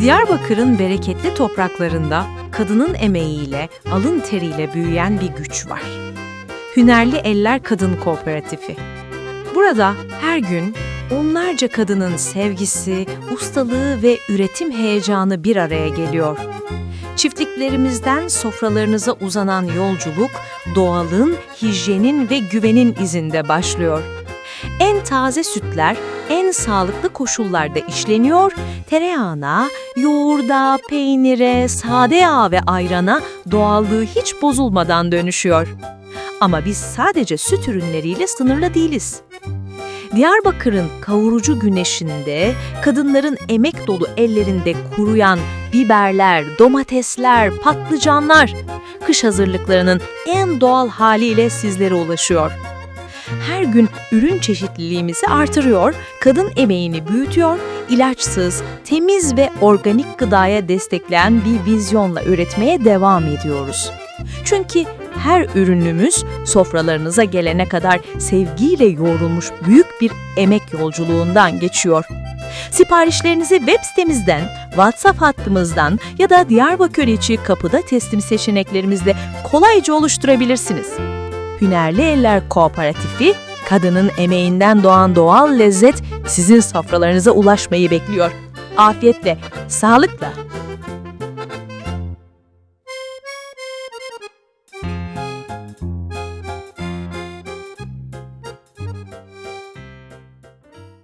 Diyarbakır'ın bereketli topraklarında kadının emeğiyle, alın teriyle büyüyen bir güç var. Hünerli Eller Kadın Kooperatifi. Burada her gün onlarca kadının sevgisi, ustalığı ve üretim heyecanı bir araya geliyor. Çiftliklerimizden sofralarınıza uzanan yolculuk, doğalın, hijyenin ve güvenin izinde başlıyor. En taze sütler en sağlıklı koşullarda işleniyor, tereyağına, yoğurda, peynire, sade yağa ve ayrana doğallığı hiç bozulmadan dönüşüyor. Ama biz sadece süt ürünleriyle sınırlı değiliz. Diyarbakır'ın kavurucu güneşinde, kadınların emek dolu ellerinde kuruyan biberler, domatesler, patlıcanlar, kış hazırlıklarının en doğal haliyle sizlere ulaşıyor. Her gün ürün çeşitliliğimizi artırıyor, kadın emeğini büyütüyor, ilaçsız, temiz ve organik gıdaya destekleyen bir vizyonla üretmeye devam ediyoruz. Çünkü her ürünümüz sofralarınıza gelene kadar sevgiyle yoğrulmuş büyük bir emek yolculuğundan geçiyor. Siparişlerinizi web sitemizden, WhatsApp hattımızdan ya da Diyarbakır içi kapıda teslim seçeneklerimizde kolayca oluşturabilirsiniz. Hünerli Eller Kooperatifi, kadının emeğinden doğan doğal lezzet sizin sofralarınıza ulaşmayı bekliyor. Afiyetle, sağlıkla.